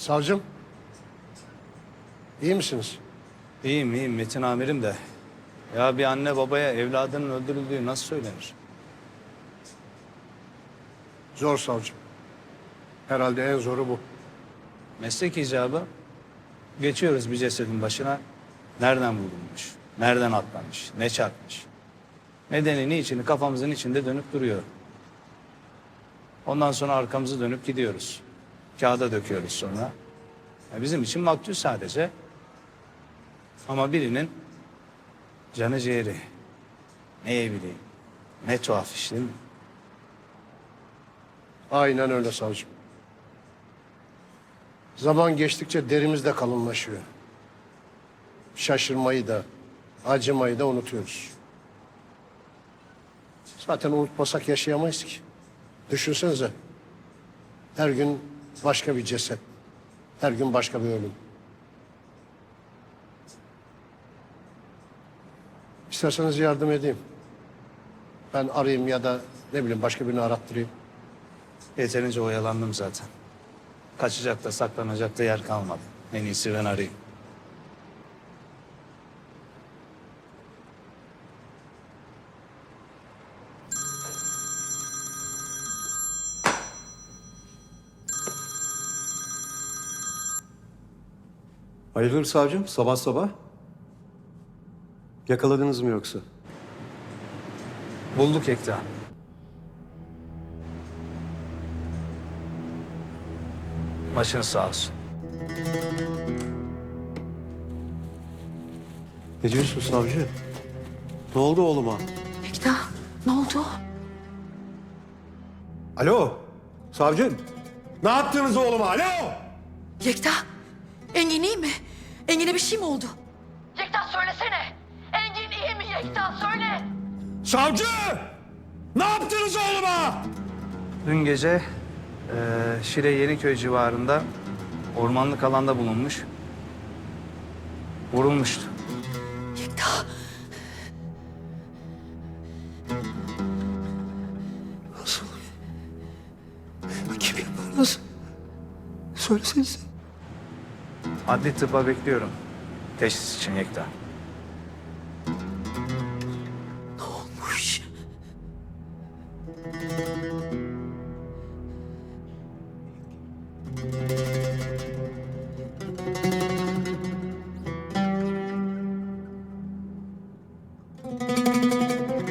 Savcım. iyi misiniz? İyiyim iyiyim Metin amirim de. Ya bir anne babaya evladının öldürüldüğü nasıl söylenir? Zor savcım. Herhalde en zoru bu. Meslek icabı. Geçiyoruz bir cesedin başına. Nereden bulunmuş? Nereden atlamış? Ne çarpmış? Nedeni niçini kafamızın içinde dönüp duruyor. Ondan sonra arkamızı dönüp gidiyoruz. Kağıda döküyoruz sonra. Bizim için maktul sadece. Ama birinin canı ciğeri. Neye bileyim? Ne tuhaf iş değil mi? Aynen öyle savcım. Zaman geçtikçe derimiz de kalınlaşıyor. Şaşırmayı da, acımayı da unutuyoruz. Zaten unutmasak yaşayamayız ki. Düşünsenize. Her gün başka bir ceset. Her gün başka bir ölüm. İsterseniz yardım edeyim. Ben arayayım ya da ne bileyim başka birini arattırayım. Yeterince oyalandım zaten. Kaçacak da saklanacak da yer kalmadı. En iyisi ben arayayım. Hayırdır savcım sabah sabah? Yakaladınız mı yoksa? Bulduk Ekta. Başın sağ olsun. Ne diyorsun savcı? Ne oldu oğluma? Ekta ne oldu? Alo savcım. Ne yaptınız oğluma alo? Yekta Engin iyi mi? Engin'e bir şey mi oldu? Yekta söylesene. Engin iyi mi Yekta söyle. Savcı! Ne yaptınız oğluma? Dün gece eee Şile Yeniköy civarında ormanlık alanda bulunmuş. Vurulmuştu. Yekta Nasıl? Kim yapar nasıl? Söylesenize. Adli tıbba bekliyorum. Teşhis için Yekta.